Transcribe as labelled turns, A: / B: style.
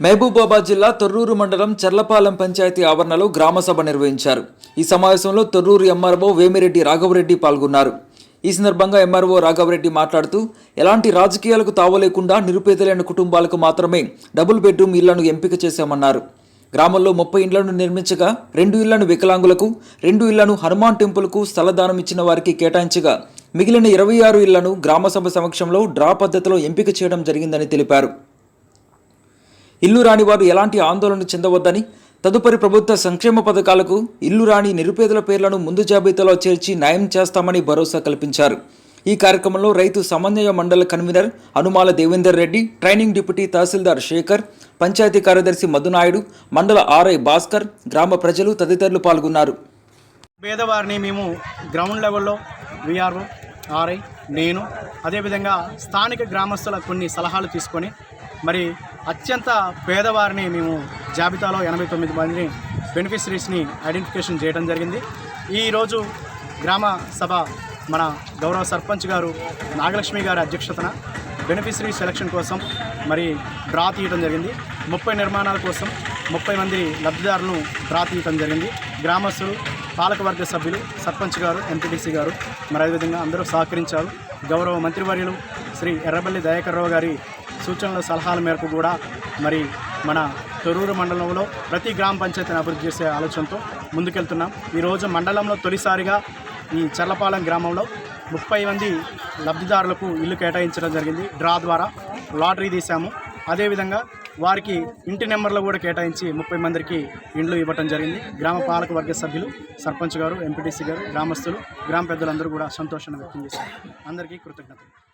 A: మహబూబాబాద్ జిల్లా తొర్రూరు మండలం చర్లపాలెం పంచాయతీ ఆవరణలో గ్రామసభ నిర్వహించారు. ఈ సమావేశంలో తొర్రూరు ఎంఆర్ఓ వేమిరెడ్డి రాఘవరెడ్డి పాల్గొన్నారు. ఈ సందర్భంగా ఎంఆర్ఓ రాఘవరెడ్డి మాట్లాడుతూ ఎలాంటి రాజకీయాలకు తావలేకుండా నిరుపేదలైన కుటుంబాలకు మాత్రమే డబుల్ బెడ్రూమ్ ఇళ్ళను ఎంపిక చేశామన్నారు. గ్రామంలో ముప్పై ఇళ్ళను నిర్మించగా రెండు ఇళ్ళను వికలాంగులకు రెండు ఇళ్ళను హనుమాన్ టెంపుల్కు స్థలదానం ఇచ్చిన వారికి కేటాయించగా మిగిలిన ఇరవై ఆరు ఇళ్ళను గ్రామసభ సమక్షంలో డ్రా పద్ధతిలో ఎంపిక చేయడం జరిగిందని తెలిపారు. ఇల్లు రాని వారు ఎలాంటి ఆందోళన చెందవద్దని తదుపరి ప్రభుత్వ సంక్షేమ పథకాలకు ఇల్లు రాని నిరుపేదల పేర్లను ముందు జాబితాలో చేర్చి న్యాయం చేస్తామని భరోసా కల్పించారు. ఈ కార్యక్రమంలో రైతు సమన్వయ మండల convener Anumala Devender Reddy training deputy tahsildar Sekhar panchayat కార్యదర్శి మధునాయుడు మండల ఆర్ఐ భాస్కర్ గ్రామ ప్రజలు తదితరులు పాల్గొన్నారు.
B: పేదవారిని మేము గ్రౌండ్ లెవెల్లో విఆర్ఓ ఆర్ఐ నేను అదేవిధంగా స్థానిక గ్రామస్తుల కొన్ని సలహాలు తీసుకొని మరి అత్యంత పేదవారిని మేము జాబితాలో ఎనభై తొమ్మిది మందిని బెనిఫిషరీస్ని ఐడెంటిఫికేషన్ చేయడం జరిగింది. ఈరోజు గ్రామ సభ మన గౌరవ సర్పంచ్ గారు నాగలక్ష్మి గారి అధ్యక్షతన బెనిఫిషరీ సెలక్షన్ కోసం మరి డ్రా తీయటం జరిగింది. ముప్పై నిర్మాణాల కోసం ముప్పై మంది లబ్ధిదారులను డ్రా తీయటం జరిగింది. గ్రామస్తులు పాలకవర్గ సభ్యులు సర్పంచ్ గారు ఎంపీటీసీ గారు మరి అదేవిధంగా అందరూ సహకరించారు. గౌరవ మంత్రివర్యులు శ్రీ ఎర్రబల్లి దయాకర్రావు గారి సూచనల సలహాల మేరకు కూడా మరి మన తొరూరు మండలంలో ప్రతి గ్రామ పంచాయతీని అభివృద్ధి చేసే ఆలోచనతో ముందుకెళ్తున్నాం. ఈరోజు మండలంలో తొలిసారిగా ఈ చర్లపాలెం గ్రామంలో ముప్పై మంది లబ్ధిదారులకు ఇల్లు కేటాయించడం జరిగింది. డ్రా ద్వారా లాటరీ తీసాము అదేవిధంగా వారికి ఇంటి నెంబర్లు కూడా కేటాయించి ముప్పై మందికి ఇండ్లు ఇవ్వటం జరిగింది. గ్రామ పాలక వర్గ సభ్యులు సర్పంచ్ గారు ఎంపీటీసీ గారు గ్రామస్తులు గ్రామ పెద్దలందరూ కూడా సంతోషాన్ని వ్యక్తం చేశారు. అందరికీ కృతజ్ఞతలు.